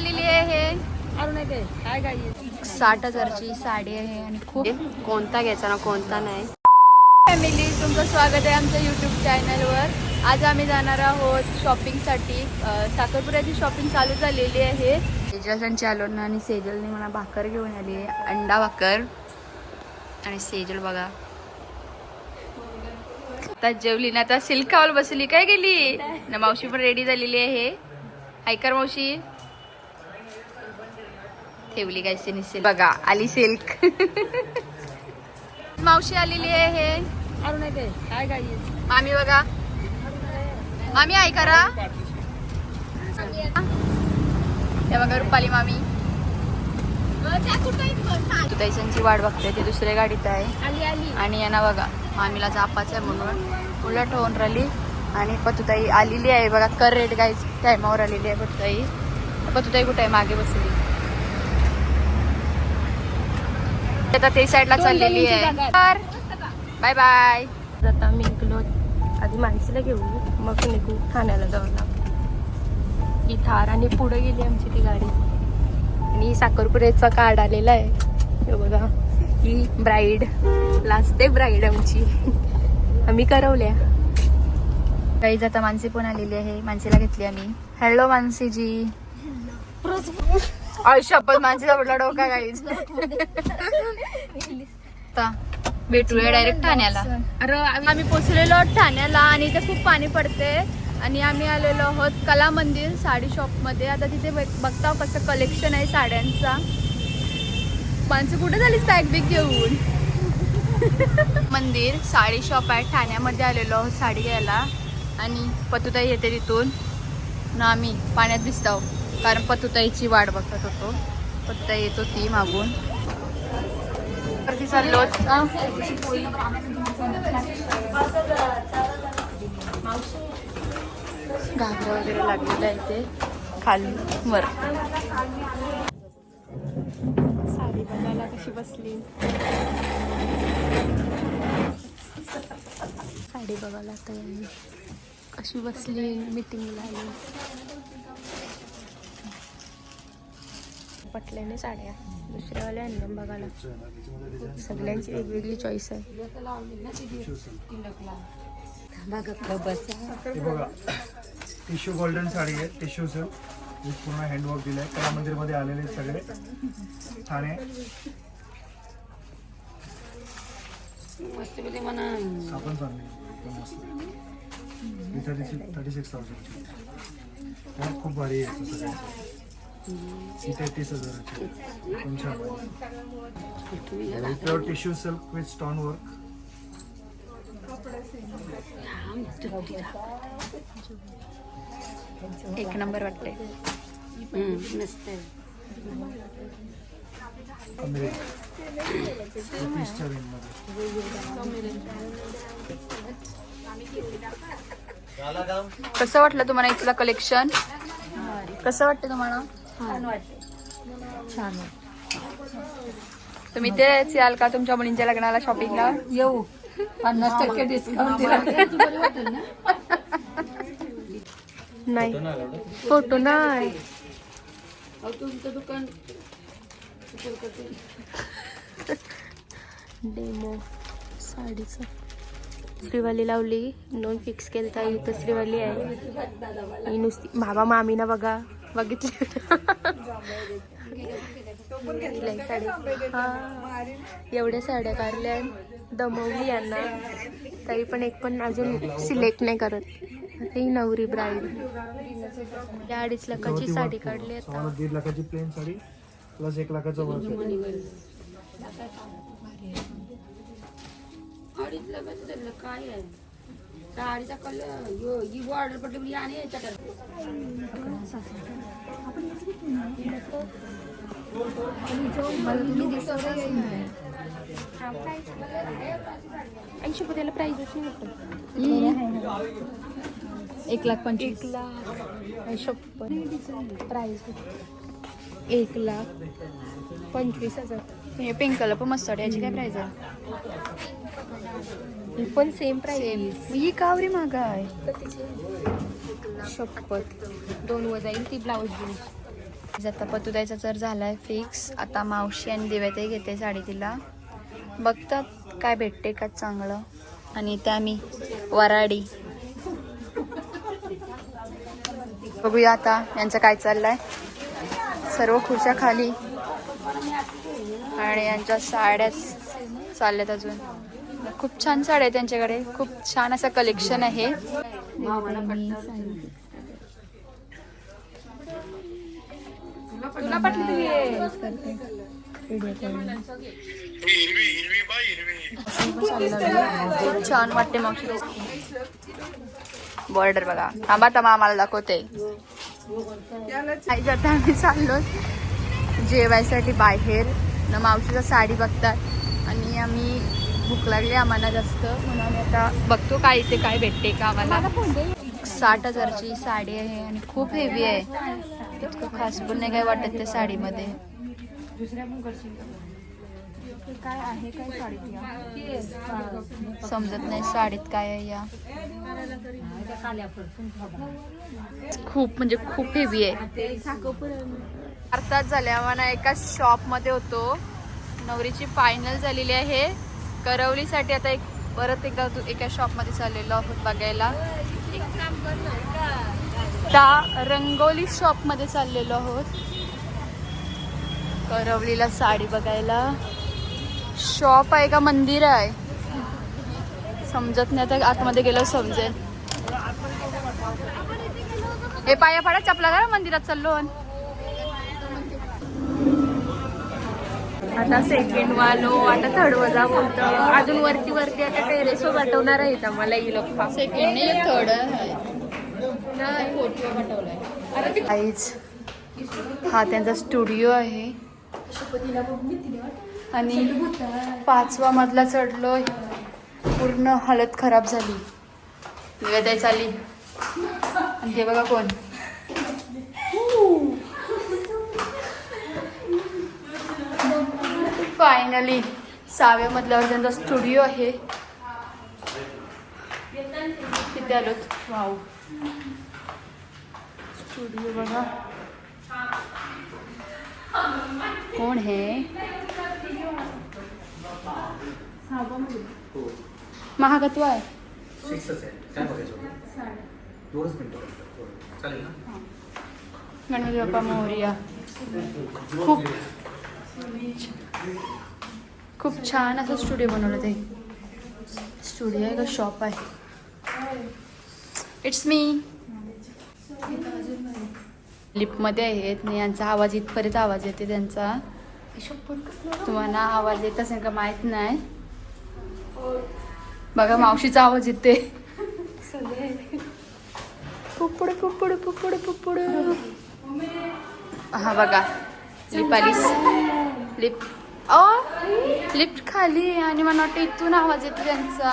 आलेली आहे. साठ हजारची साडी आहे आणि खूप कोणता घ्यायचा ना कोणता नाही. फॅमिली तुमचं स्वागत आहे आमच्या यूट्यूब चॅनलवर आज आम्ही जाणार आहोत शॉपिंगसाठी अं, साखरपुड्याची शॉपिंग चालू झालेली आहे. सेजल ना आणि सेजलने मला भाकर घेऊन आली. आहे अंडा भाकर आणि सेजल बघा. आता जेवली ना आता सिल्क खावायला बसली. काय गेली ना मावशी पण रेडी झालेली आहे. ऐकर मावशी. ठेवली काय सिल्क बघा आली सिल्क मावशी आलेली आहे काय मामी बघा. मामी आहे करा. ते बघा रुपाली मामी. तुताईसांची वाट बघते ते दुसऱ्या गाडीत आहे. आली आली. आणि यांना बघा मामीला जापाच आहे म्हणून. उलट होऊन राहिली. आणि पतुताई आलेली आहे. बघा कर रेट गाईज टायमावर आलेली आहे पतुताई. पतुताई कुठे आहे? मागे बसली. आता ते साईडला चाललेली आहे. Bye bye. आता आम्ही निघलो. आधी माणसाला घेऊ मग निघू ठाण्याला जाऊया ही थार आणि पुढे गेली आमची ती गाडी. आणि साखरपुड्याचा कार्ड आलेला आहे. हे बघा. ही ब्राईड. लास्ट डे ब्राईड आमची. आम्ही करवल्या. गाईज आता मानसी पण आलेली आहे. मानसीला घेतली आम्ही. हॅलो मानसीजी. आयुष्य पण म्हटला डोका गाईज आता भेटूया डायरेक्ट ठाण्याला. अरे आम्ही पोचलेलो आहोत ठाण्याला आणि इथे खूप पाणी पडते. आणि आम्ही आलेलो आहोत कला मंदिर साडी शॉपमध्ये आता तिथे बघ- बघताव कसं कलेक्शन आहे साड्यांचा. माणसं कुठे झालीस बॅग बिग घेऊन? मंदिर साडी शॉप आहे. ठाण्यामध्ये आलेलो आहोत साडी घ्यायला. आणि पतुताई येते तिथून. ना आम्ही पाण्यात दिसतो कारण पतुताईची वाट बघत होतो. पतुताई येतो ती मागून. वरती चाललो. घागरा वगैरे लागलेला आहे ते खाली. वर. साडी बघायला कशी बसली? साडी बघायला आता कशी बसली? मिटिंगला आली. पटल्याने साड्या. दुसऱ्यावाल्या आणल्या बघायला. सगळ्यांची वेगवेगळी चॉईस आहे. हे बघा. टिश्यू गोल्डन साडी आहे टिश्यू सिल्क पूर्ण हँडवर्क दिलं आहे कला मंदिरमध्ये आलेले आहेत सगळे ठाणे. आपण थर्टी सिक्स थर्टी सिक्स थाउजंडची खूप भारी आहे तेहतीस pure tissue silk with stone work एक नंबर वाटते कसं वाटलं तुम्हाला इथलं कलेक्शन कसं वाटतं तुम्हाला? छान तुम्ही तेच याल का तुमच्या मुलींच्या लग्नाला शॉपिंगला येऊ. पन्नास टक्के डिस्काउंट नाही. फोटो नाही डेमो साडीचं. श्रीवाली लावली. दोन फिक्स केलं तर इथं श्रीवाली आहे. ही नुसती बाबा मामीना बघा. बघितली. हा एवढ्या साड्या काढल्या. दमवली यांना. तरी पण एक पण अजून सिलेक्ट नाही करत. ही नवरी ब्राईड या अडीच लाखाची साडी काढली आता. दीड लाखाची प्लेन साडी प्लस एक लाखाचं वर्क आहे काय आहे? साडीचा कलर ही ऑर्डर पडली आणि ऐंशी त्याला प्राईजच नाही एक लाख पंचवीस. एक लाख शप्पन प्राईज एक लाख पंचवीस हजार. हे पिंक कलर पण मस्त वाटते याची काय प्राइस आहे? ही पण सेम प्राईज ही कावरी मागा आहे? शपथ. दोन वर जाईल ती ब्लाऊज घेऊन. आता पतुदायचा तर झालाय फिक्स आता मावशी आणि दिव्यातही घेते साडी तिला. बघतात काय भेटते का चांगलं. आणि इथे आम्ही वराडी बघूया आता यांचं काय चाललंय. सर्व खुर्च्या खाली. आणि यांच्या साड्या चालल्यात अजून. खूप छान साड्या आहे त्यांच्याकडे. खूप छान असं कलेक्शन आहे. तुला पटली खूप छान वाटते मग. बॉर्डर बघा. थांबा थांबा आम्हाला दाखवते. आता आम्ही चाललो जेवायसाठी बाहेर. न मावशीचा साडी बघतात. आणि आम्ही भूक लागली आम्हाला जास्त. म्हणून आम्ही आता बघतो काय इथे काय भेटते का आम्हाला. साठ हजारची साडी आहे आणि खूप हेवी आहे. इतकं खास पण नाही काय वाटत त्या साडीमध्ये. समजत नाही साडीत काय आहे या. खूप म्हणजे खूप हेवी आहे. अर्थात झाले आम्हाला एका शॉपमध्ये होतो. नवरीची फायनल झालेली आहे. करवलीसाठी आता एक परत एका एका शॉपमध्ये चाललेलो आहोत बघायला. त्या रंगोली शॉपमध्ये चाललेलो आहोत. करवलीला साडी बघायला. शॉप आहे का? मंदिर आहे. समजत नाही आता आतमध्ये गेलं समजेल. हे पाया पाडा चपला का मंदिरात चाललो आता सेकंड वालो आता थर्ड वजा बोलतो अजून वरती वरती आता टेरेस पाठवणार आहेत आम्हाला ही लोक सेकंड नाही. थर्ड काहीच हा त्यांचा स्टुडिओ आहे. आणि पाचवा मधला चढलोय. पूर्ण हालत खराब झाली. वेदाय चाली आणि हे बघा कोण. फायनली सहाव्या मधल्यावर त्यांचा स्टुडिओ आहे तिथे वाव स्टुडिओ बघा. कोण है? महागत्व आहे. गणपती बाप्पा मोरया. खूप. खूप छान असं स्टुडिओ बनवलं ते. स्टुडिओ आहे का? शॉप आहे. इट्स मी लिफ्टमध्ये आहेत. आणि यांचा आवाज इथपर्यंत आवाज येते त्यांचा. तुम्हाला आवाज येत असेल का माहीत नाही. बघा मावशीचा आवाज येते पुपुड पुपुड पुपुड पुपुड हा बघा लिप आलीस लिप अ लिफ्ट खाली आणि मला वाटतं इथून आवाज येतो त्यांचा.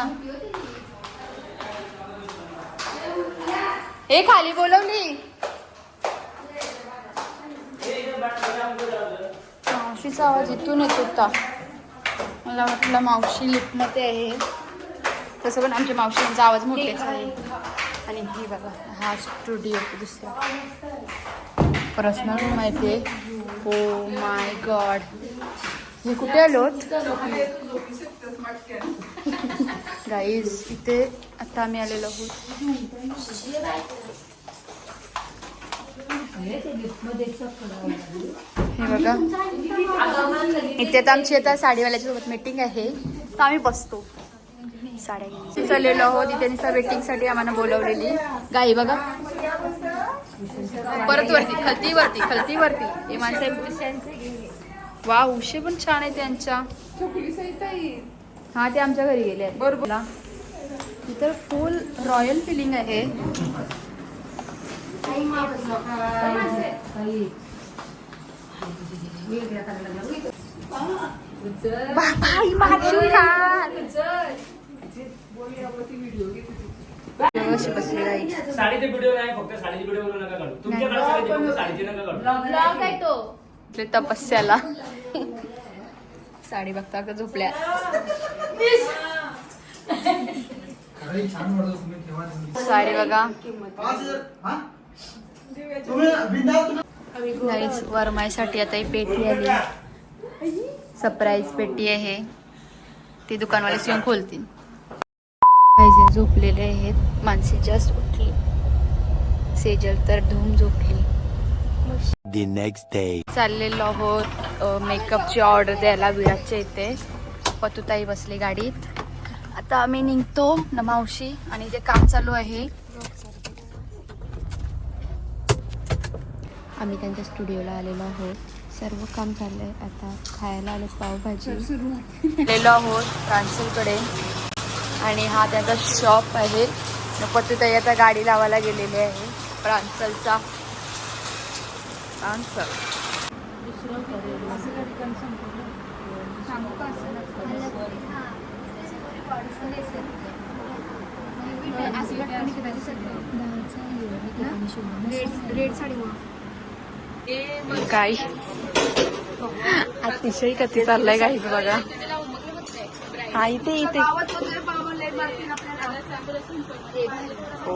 हे खाली बोलवली मावशीचा आवाज इथून येत होता. मला वाटलं मावशी लिफ्टमध्ये आहे. तसं पण आमच्या मावशींचा आवाज मोठेच आहे. आणि ही बघा हा स्टुडिओ दुसरा पर्सनल रूम आहे. ते हो माय गॉड मी कुठे आलोत गाईज इथे आता आम्ही आलेलो आहोत. हे बघा. इथे तर आमची आता साडीवाल्याच्या सोबत मीटिंग आहे. तर आम्ही बसतो. साड्या चाललेलो आहोत. इथे नुसतं वेटिंगसाठी आम्हाला बोलवलेली. गाई बघा. परत वरती खलती वरती खलती वरती. हे माणसं वा उशे पण छान आहे त्यांच्या हा ते आमच्या घरी गेले आहेत. बरोबर. इथं फुल रॉयल फिलिंग आहे. ही साडीचे व्हिडिओ नाही फक्त साडीचे व्हिडिओ नका काढू. तुमच्या काढायचे फक्त साडीचे नका काढू. इथले तपस्याला. साडी बघता का झोपल्या. साडी बघा. पाच गाईज आता ही पेटी आली. सरप्राईज पेटी आहे. ती दुकानवाले येऊन खोलतील. पाहिजे झोपलेले आहेत. माणसे जस्ट उठली. सेजल तर धूम झोपली. The next day. चाललेलो आहोत मेकअपची ऑर्डर द्यायला विराटच्या इथे. पतुताई बसली गाडीत. आता आम्ही निघतो न मावशी आणि जे काम चालू आहे. आम्ही त्यांच्या स्टुडिओला आलेलो आहोत. सर्व काम चाललंय. आता खायला आलो पावभाजी. आलेलो आहोत फ्रान्सलकडे आणि हा त्याचा शॉप आहे. पतुताई आता गाडी लावायला गेलेली आहे. प्रांसलचा फ्रान्सल गाई अतिशय कधी चाललंय गाईच बघा. हा इथे इथे हो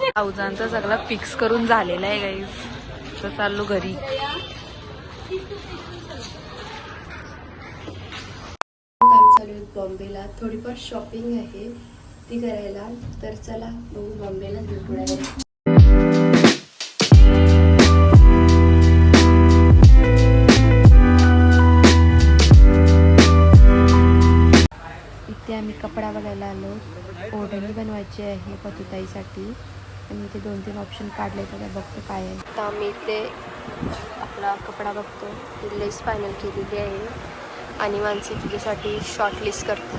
ब्लाउजांचा सगळा फिक्स करून झालेला आहे गाईज तर चाललो घरी. काम चालू आहे बॉम्बेला. थोडीफार शॉपिंग आहे ती करायला. तर चला बघू बॉम्बेला घेऊ कपडा बघायला आलो. ओढणी बनवायची आहे पतुताईसाठी. आणि इथे दोन तीन ऑप्शन काढले तर बघतो काय आहे. आता आम्ही इथे आपला कपडा बघतो. ती लेस फायनल केलेली आहे. आणि मानसी तुझ्यासाठी शॉर्ट लिस्ट करते.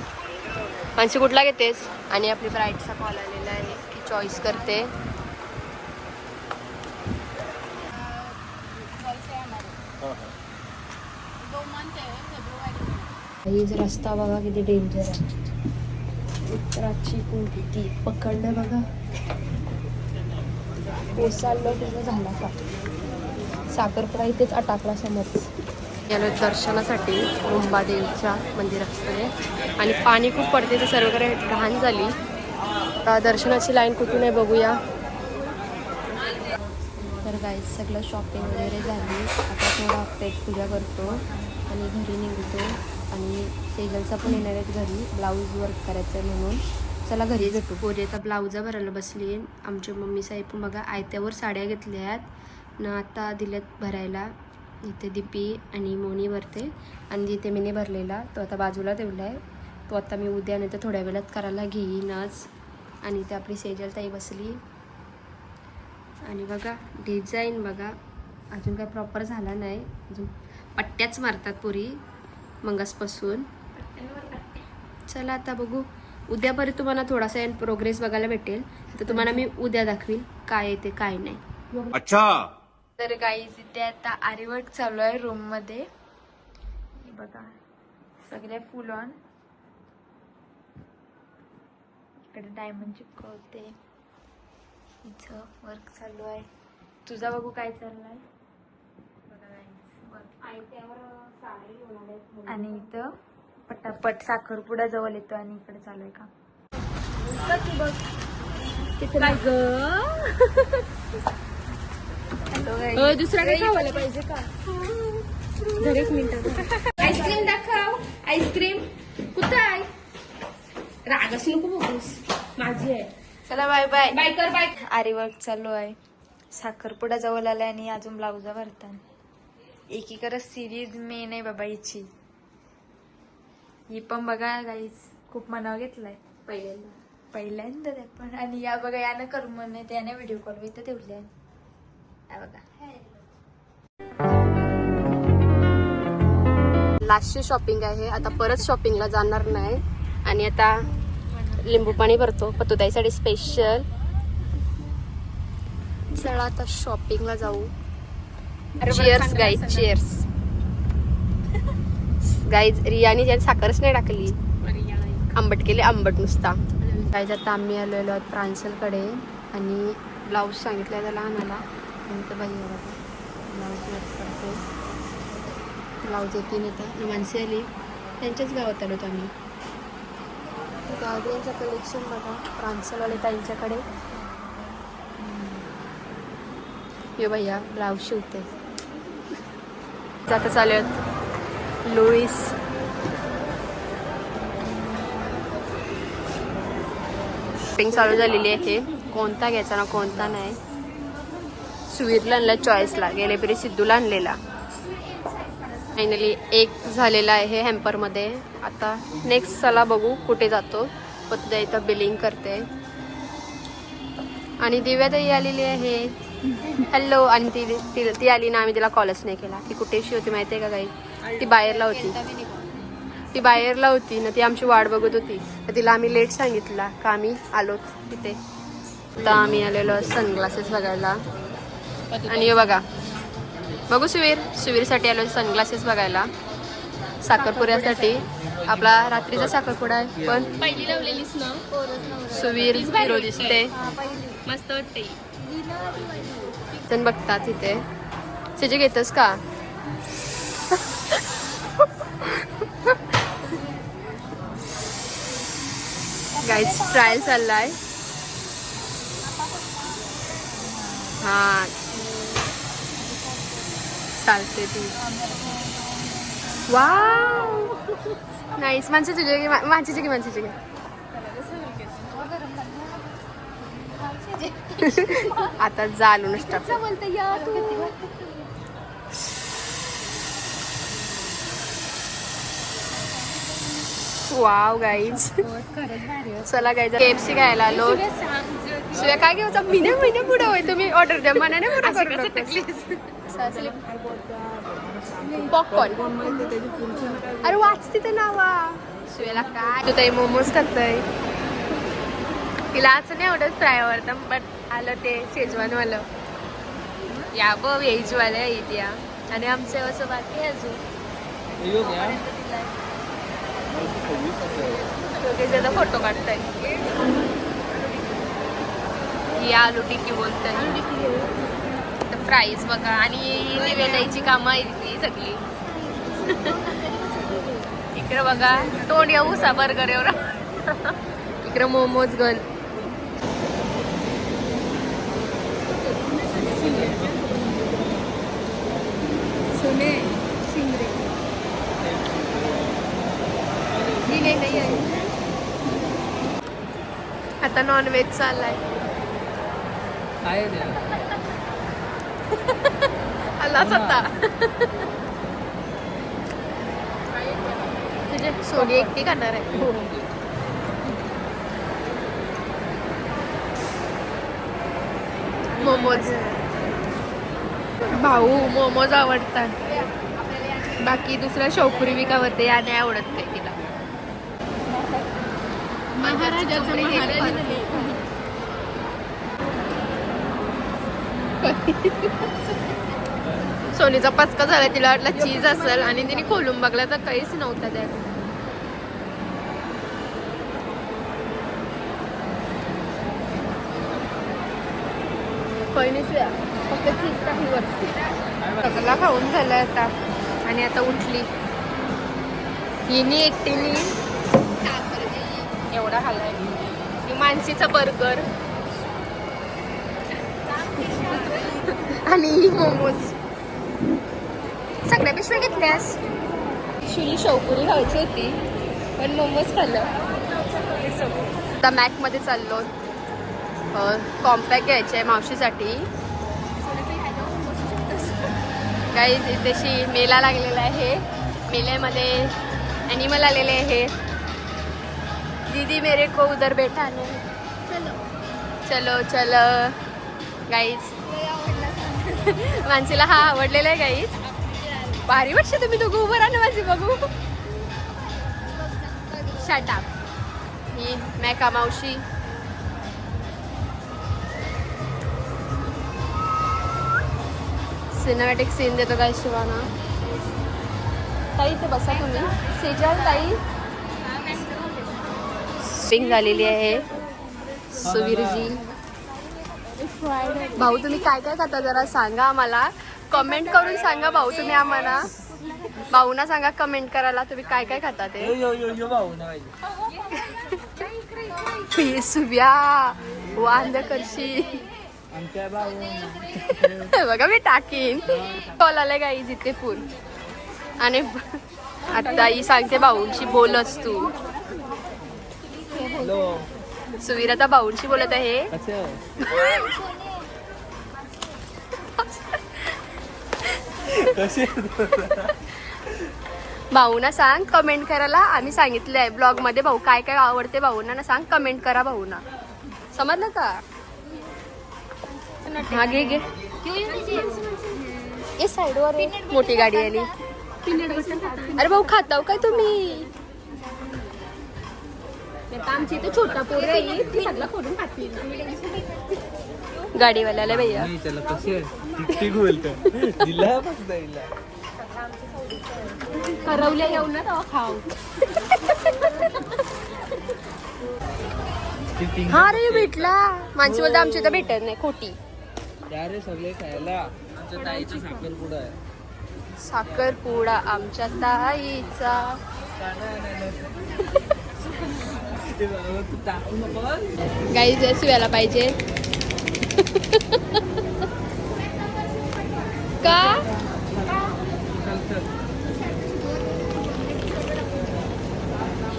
मानसी कुठला घेतेस? आणि आपली ब्राईडचा कॉल आलेला आहे. की चॉईस करते. रस्ता बघा किती डेंजर आहे. उत्तराची कोणती पकडलं बघा. ओसाडलं तुझं झाला का? साखरपुडा इथेच अटाकला समोर. गेलो दर्शनासाठी मुंबादेवीच्या मंदिराकडे. आणि पाणी खूप पडते तर सर्वकडे घाण झाली. दर्शनाची लाईन कुठून आहे बघूया. तर गाईज सगळं शॉपिंग वगैरे झाली. आता थोडा पेट पूजा करतो आणि घरी निघतो. आणि सेजलचा पण येणार आहेत घरी. ब्लाऊज वर्क करायचं आहे म्हणून. चला घरी भेटू. पोरी आता ब्लाऊजा भरायला बसली आमच्या मम्मी साहेब पण बघा आयत्यावर साड्या घेतल्या आहेत. न आता दिल्यात भरायला. इथे दीपी आणि मोनी भरते. आणि जिथे मीने भरलेला तो आता बाजूला ठेवला आहे. तो आता मी उद्या नाही तर थोड्या वेळात करायला घेईनच आणि इथे आपली सेजल ताई बसली. आणि बघा डिझाईन बघा. अजून काय प्रॉपर झाला नाही. अजून पट्ट्याच मारतात पुरी. मंगसपासून. चला आता बघू. उद्यापर्यंत तुम्हाला थोडासा प्रोग्रेस बघायला भेटेल. तर तुम्हाला मी उद्या दाखवील काय येते काय नाही. अच्छा. तर गाईज इथे आता आरीवर्क चालू आहे रूममध्ये. हे बघा. सगळे फुल ऑन इकडे डायमंड चिपकवते इथं वर्क चालू आहे. तुझा बघू काय चाललाय. बघा work. आणि इथं पटापट साखरपुडा जवळ येतो आणि इकडे चालू आहे का? काय ग. दुसरा काय खावायला पाहिजे का? धर एक मिनिट आईस्क्रीम दाखव. आईस्क्रीम. कुठं आहे? रागस नको बघूस माझी आहे. चला बाय बाय. बाय कर बाय. आरी वर्क चालू आहे. साखरपुडा जवळ आलाय आणि अजून ब्लाउजा भरतात एकीकडे सिरीज मेन आहे बाबा हिची. ही पण बघा गाईस खूप मनावर घेतलाय. पहिल्यांदा. पहिल्यांदा ते पण. आणि या बघा यानं करू म्हणे त्याने व्हिडिओ कॉल इथं ठेवले आहे. बघा. लास्टची शॉपिंग आहे. आता परत शॉपिंगला जाणार नाही. आणि आता लिंबू पाणी भरतो. पतुताईसाठी स्पेशल चला आता शॉपिंगला जाऊ. चिअर्स गाईज चिअर्स गाईज रियाने ज्या साखरच नाही टाकली आंबट केले आंबट नुसता. गाईज आता आम्ही आलेलो आहोत प्रांसलकडे आणि ब्लाऊज सांगितलं त्याला आणायला आणि तर बाई ब्लाऊज करते ब्लाऊज येते येतं माणसे आली. त्यांच्याच गावात आलो आम्ही. गार्डियनचं कलेक्शन बघा प्रांसलवाले ताईंच्याकडे. यो भैया ब्लाऊज शिवते. आता चालू आहेत. लुईस. शॉपिंग चालू झालेली आहे. कोणता घ्यायचा ना कोणता नाही. सुवीरला आणला चॉईसला गेले परी सिद्धूला आणलेला. फायनली एक झालेला आहे हॅम्परमध्ये आता नेक्स्ट चला बघू कुठे जातो. पत्ता इथं बिलिंग करते. आणि दिव्याताई आलेली आहे. हॅलो आणि ती ती ती आली ना आम्ही तिला कॉलच नाही केला. ती कुठेशी होती माहिती आहे का काही? ती बाहेरला होती. ती बाहेरला होती ना ती आमची वाट बघत होती. तर तिला आम्ही लेट सांगितला का आम्ही आलो तिथे. आता आम्ही आलेलो सनग्लासेस बघायला. आणि हे बघा. बघू सुवीर. सुवीरसाठी आलो सनग्लासेस बघायला. साखरपुड्यासाठी. आपला रात्रीचा साखरपुडा आहे पण पहिली लावलेलीस ना? सुवीर हिरो दिसते मस्त वाटते पण बघतात तिथे. त्याचे घेतस का? गाईज ट्रायल चाललाय. हा. चालते ती. वाव नाईस माणसाची घे माणसाची घे माणसाची घे. आता जालूनच टाक बोलते या तू? वाव गाईज चला गाईज केएफसी खायला आलो. शिवाय काय घ्यायचं महिने महिने पुढे होय. तुम्ही ऑर्डर द्या. मनाने पुढे करू पॉपकॉर्न अरे वाच तिथे नावा. शिवायला काय? तू ताई मोमोज खातोय. तिला असं नाही आवडत फ्राय आवडतं बट आलं ते शेजवानवालं. या ब व्हेजवालं येते या. आणि आमचं असं बाकी आहे अजून. फोटो काढताय ही आलू टिक्की बोलताय. प्राईस बघा. आणि निवेदायची कामं आहे ती सगळी. इकडे बघा तोंड येऊ सा बर्गर एवढा. इकडे मोमोज गल सोने शिंगरे ही नाही नाही आहे आता नॉनव्हेज चाललाय. आलाच आता. तुझे सोनी एकटी खाणार आहे. मोमोज. भाऊ मोमोज आवडतात. बाकी दुसऱ्या शौकुरी विकावते या नाही आवडत काही तिला. सोनीचा पचका झाला तिला वाटला चीज असेल आणि तिने खोलून बघला तर काहीच नव्हता त्यात. सगळा खाऊन झालाय आता. आणि आता उठली. हिनी एकटीने एवढा खाल्लाय मी मानसीचा बर्गर आणि मोमोज. सगळ्या पिशव्या घेतल्यास? शिरी शौपुरी खायची होती पण मोमोज खाल्लं. आता मॅकमध्ये चाललो. कॉम्पॅक्ट घ्यायचे आहे मावशीसाठी. काही तशी मेला लागलेला आहे. मेल्यामध्ये ॲनिमल आलेले आहे. दीदी मेरे को उधर बैठा चलो। चलो गाईज मानसीला हा आवडलेला आहे गाईज भारी वाटतं तुम्ही दोघं उभं राहा ना माझी बघू शटाप ही मॅका मावशी. सिनेमॅटिक सीन देतो काय शिवाना ताई इथे बसा तुम्ही. सेजल ताई. पिंग झालेली आहे. सुवीरजी भाऊ तुम्ही काय काय खाता जरा सांगा आम्हाला. कमेंट करून सांगा भाऊ तुम्ही आम्हाला. भाऊना सांगा कमेंट करायला तुम्ही काय काय खाता ते. सुव्या वांद करशी. बघा मी टाकीन. कॉल गाई जिथे फुल आणि आता ही सांगते भाऊंशी बोलच तू. सुवीर आता भाऊंशी बोलत आहे. भाऊना सांग कमेंट करायला. आम्ही सांगितलंय ब्लॉगमध्ये भाऊ काय काय आवडते भाऊना ना सांग कमेंट करा भाऊना. समजलं का? घे घे. ये साईडवर. मोठी गाडी आली. अरे भाऊ खाताव काय तुम्ही? आमची इथे छोटा पोर ती सगळं करून गाडीवाल्याला भैया. करवल्या येऊन ना तेव्हा खाऊ. हा रे भेटला. माणशी बोलते आमच्या इथं भेटत नाही खोटी. अरे सगळे खायला. आमच्या ताईचा साखरपुडा आहे. साखरपुडा आमच्या ताईचा ते बरोबर तू टाकू नको गाई जसू यायला पाहिजे. का?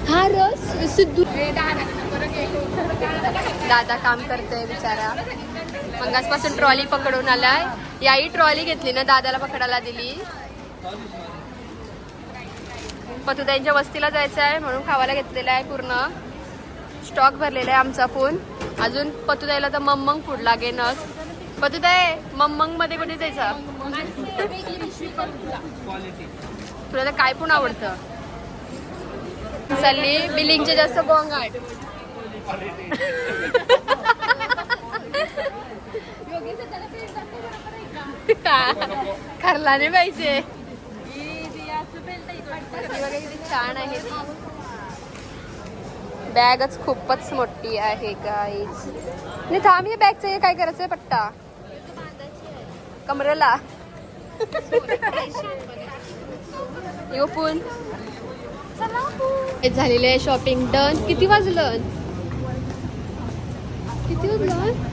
हा रस सिद्धू. दादा काम करते बिचारा. मंगासपासून ट्रॉली पकडून आलाय. याही ट्रॉली घेतली ना दादाला पकडायला दिली. पतू त्यांच्या वस्तीला जायचं आहे म्हणून खावायला घेतलेला आहे पूर्ण. स्टॉक भरलेला आहे आमचा फोन. अजून पतुदाईला तर मम्मंग फूड लागेनच पतुदाय मम्मंगमध्ये कुठे जायचं तुला तर काय पण आवडतं. चालली बिलिंगचे जास्त गोंगाट नाही पाहिजे. छान आहे. बॅगच खूपच मोठी आहे गाईज नाही थांब या बॅगचं हे काय करायचंय? पट्टा. कमरेला. येऊ पण हे झालेलं आहे शॉपिंग डन किती वाजलं? किती वाजलं?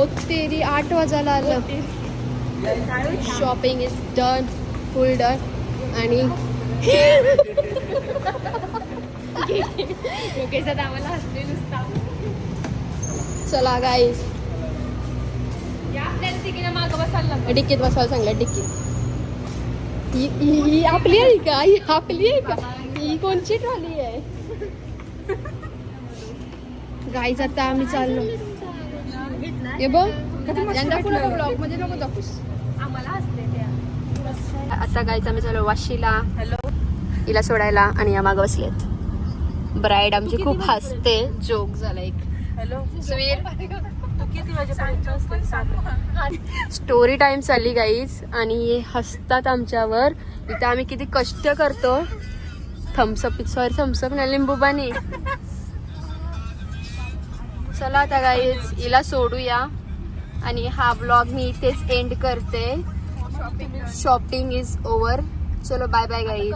ओ तेरी आठ वाजायला आलं. Shopping is done full done आणि चला गाईस डिक्कीत बसायला सांगलं डिक्कीत ही ही- ही आपली आहे का? ही आपली आहे का? ही कोणची ट्रॉली आहे? गाईज आता आम्ही चाललो. हे बघ ब्लॉगमध्ये नको दाखवूस. आता गाईच आम्ही चाललो वाशीला. हॅलो हिला सोडायला या या मागं बसलेत. ब्राईड आमची खूप हसते. जोक झाला एक. हॅलो? सुवीर? स्टोरी टाइम चालली गाईज आणि हसतात आमच्यावर. इथं आम्ही किती कष्ट करतो. थम्सअप सॉरी थम्सअप नाही लिंबू पाणी चला आता गाईज हिला सोडूया. आणि हा ब्लॉग मी इथेच एंड करते. शॉपिंग इज ओव्हर चलो बाय बाय गाईज